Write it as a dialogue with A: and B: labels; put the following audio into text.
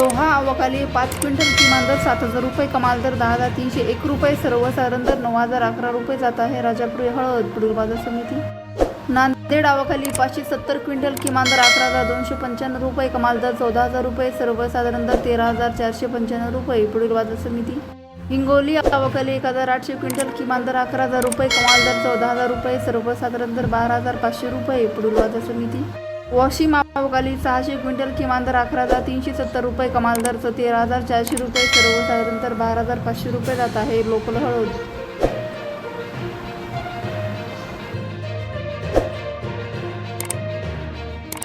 A: लोहा आवकाली पाच क्विंटल किमान दर सात हजार रुपये कमाल दर दहा हजार तीनशे एक रुपये सर्वसाधारण दर नऊ हजार अकरा रुपये जात आहे. राजापूर हळद पुढील बाजार समिती. नांदेड आवाखाली पाचशे सत्तर क्विंटल किमान दर अकरा हजार दोनशे पंच्याण्णव रुपये कमाल दर चौदा हजार रुपये सर्वसाधारण दर तेरा हजार चारशे पंच्याण्णव रुपये पुढील बाजार समिती. हिंगोली आवाखाली एक हजार आठशे क्विंटल किमान दर अकरा हजार रुपये कमाल दर चौदा हजार रुपये सर्वसाधारण दर बारा हजार पाचशे रुपये पुढील बाजार समिती. वॉशिंग अवकाली सहाशे क्विंटल किमान दर अकरा हजार तीनशे सत्तर रुपये कमाल दर तेरा हजार चारशे रुपये सर्वसाधारण तर बारा हजार पाचशे रुपये जात आहे लोकल हळद